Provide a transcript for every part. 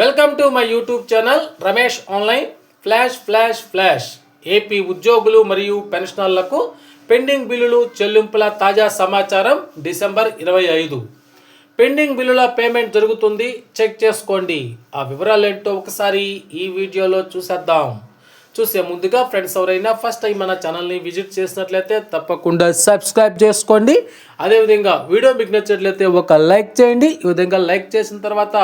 Welcome to my YouTube channel Ramesh online flash flash flash AP ఉద్యోగులు మరియు పెన్షనర్లకు pending బిల్లులు చెల్లింపుల తాజా సమాచారం డిసెంబర్ ఇరవై ఐదు. పెండింగ్ బిల్లుల పేమెంట్ జరుగుతుంది. చెక్ చేసుకోండి. ఆ వివరాలు ఏంటో ఒకసారి ఈ వీడియోలో చూసేద్దాం. చూసే ముందుగా ఫ్రెండ్స్ ఎవరైనా ఫస్ట్ టైం మన ఛానల్ని విజిట్ చేసినట్లయితే తప్పకుండా సబ్స్క్రైబ్ చేసుకోండి. అదేవిధంగా వీడియో మీకు నచ్చినట్లయితే ఒక లైక్ చేయండి. ఈ విధంగా లైక్ చేసిన తర్వాత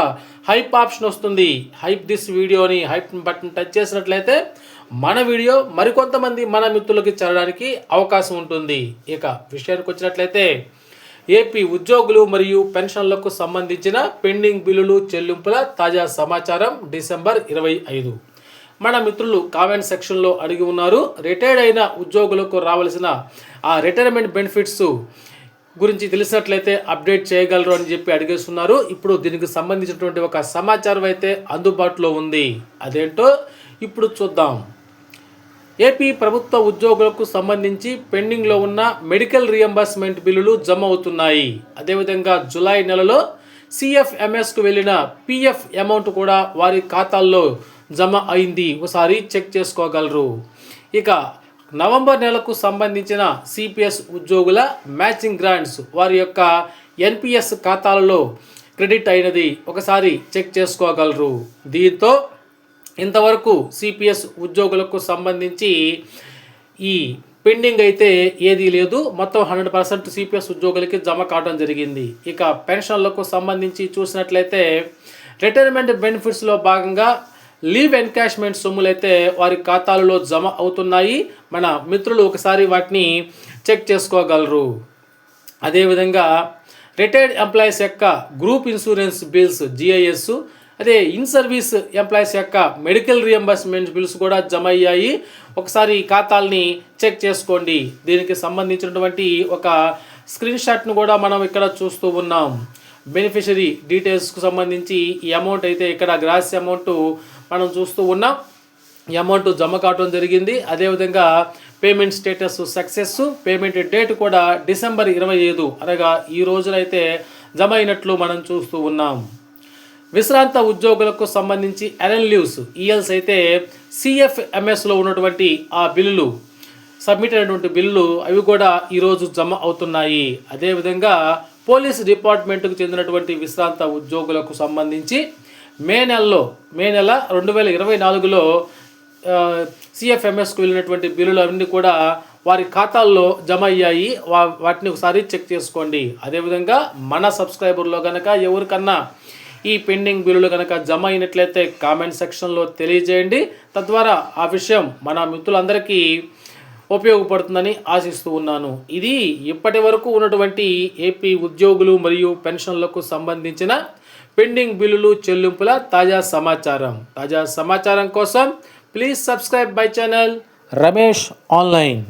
హైప్ ఆప్షన్ వస్తుంది. హైప్ దిస్ వీడియోని హైప్ బటన్ టచ్ చేసినట్లయితే మన వీడియో మరికొంతమంది మన మిత్రులకి చేరడానికి అవకాశం ఉంటుంది. ఇక విషయానికి వచ్చినట్లయితే ఏపీ ఉద్యోగులు మరియు పెన్షన్లకు సంబంధించిన పెండింగ్ బిల్లులు చెల్లింపుల తాజా సమాచారం డిసెంబర్ ఇరవై ఐదు. మన మిత్రులు కామెంట్ సెక్షన్లో అడిగి ఉన్నారు. రిటైర్డ్ అయిన ఉద్యోగులకు రావాల్సిన ఆ రిటైర్మెంట్ బెనిఫిట్స్ గురించి తెలిసినట్లయితే అప్డేట్ చేయగలరు అని చెప్పి అడిగేస్తున్నారు. ఇప్పుడు దీనికి సంబంధించినటువంటి ఒక సమాచారం అయితే అందుబాటులో ఉంది. అదేంటో ఇప్పుడు చూద్దాం. ఏపీ ప్రభుత్వ ఉద్యోగులకు సంబంధించి పెండింగ్లో ఉన్న మెడికల్ రియంబర్స్మెంట్ బిల్లులు జమ అవుతున్నాయి. అదేవిధంగా జూలై నెలలో సిఎఫ్ఎంఎస్కు వెళ్ళిన పిఎఫ్ అమౌంట్ కూడా వారి ఖాతాల్లో జమ అయింది. ఒకసారి చెక్ చేసుకోగలరు. ఇక నవంబర్ నెలకు సంబంధించిన సిపిఎస్ ఉద్యోగుల మ్యాచింగ్ గ్రాంట్స్ వారి యొక్క ఎన్పిఎస్ ఖాతాలలో క్రెడిట్ అయినది. ఒకసారి చెక్ చేసుకోగలరు. దీంతో ఇంతవరకు సిపిఎస్ ఉద్యోగులకు సంబంధించి ఈ పెండింగ్ అయితే ఏదీ లేదు. మొత్తం హండ్రెడ్ పర్సెంట్ సిపిఎస్ ఉద్యోగులకి జమ కావడం జరిగింది. ఇక పెన్షన్లకు సంబంధించి చూసినట్లయితే రిటైర్మెంట్ బెనిఫిట్స్లో భాగంగా లీవ్ ఎన్కాష్మెంట్ సొమ్ములైతే వారి ఖాతాలలో జమ అవుతున్నాయి. మన మిత్రులు ఒకసారి వాటిని చెక్ చేసుకోగలరు. అదేవిధంగా రిటైర్డ్ ఎంప్లాయీస్ యొక్క గ్రూప్ ఇన్సూరెన్స్ బిల్స్ జిఐఎస్ అదే ఇన్ సర్వీస్ ఎంప్లాయీస్ యొక్క మెడికల్ రియంబర్స్మెంట్ బిల్స్ కూడా జమ అయ్యాయి. ఒకసారి ఖాతాల్ని చెక్ చేసుకోండి. దీనికి సంబంధించినటువంటి ఒక స్క్రీన్ షాట్ను కూడా మనం ఇక్కడ చూస్తూ ఉన్నాం. బెనిఫిషరీ డీటెయిల్స్కు సంబంధించి ఈ అమౌంట్ అయితే ఇక్కడ గ్రాస్ అమౌంట్ మనం చూస్తూ ఉన్నాం. ఈ అమౌంట్ జమ కావడం జరిగింది. అదేవిధంగా payment status success payment date కూడా డిసెంబర్ ఇరవై ఐదు. అనగా ఈ రోజునైతే జమ అయినట్లు మనం చూస్తూ ఉన్నాం. విశ్రాంత ఉద్యోగులకు సంబంధించి ఎరన్ లీవ్స్ ఈఎల్స్ అయితే సిఎఫ్ఎంఎస్లో ఉన్నటువంటి ఆ బిల్లులు సబ్మిట్ అయినటువంటి బిల్లులు అవి కూడా ఈరోజు జమ అవుతున్నాయి. అదేవిధంగా పోలీస్ డిపార్ట్మెంట్కు చెందినటువంటి విశ్రాంత ఉద్యోగులకు సంబంధించి మే నెలలో మే నెల రెండు వేల ఇరవై నాలుగులో సిఎఫ్ఎంఎస్కు వెళ్ళినటువంటి బిల్లులు అవన్నీ కూడా వారి ఖాతాల్లో జమ అయ్యాయి. వా వాటిని ఒకసారి చెక్ చేసుకోండి. అదేవిధంగా మన సబ్స్క్రైబర్లో కనుక ఎవరికన్నా ఈ పెండింగ్ బిల్లులు కనుక జమ అయినట్లయితే కామెంట్ సెక్షన్లో తెలియజేయండి. తద్వారా ఆ విషయం మన మిత్రులందరికీ ఉపయోగపడుతుందని ఆశిస్తూ ఉన్నాను. ఇది ఇప్పటి వరకు ఉన్నటువంటి ఏపీ ఉద్యోగులు మరియు పెన్షన్లకు సంబంధించిన పెండింగ్ బిల్లులు చెల్లింపుల తాజా సమాచారం. తాజా సమాచారం కోసం please subscribe my channel Ramesh online.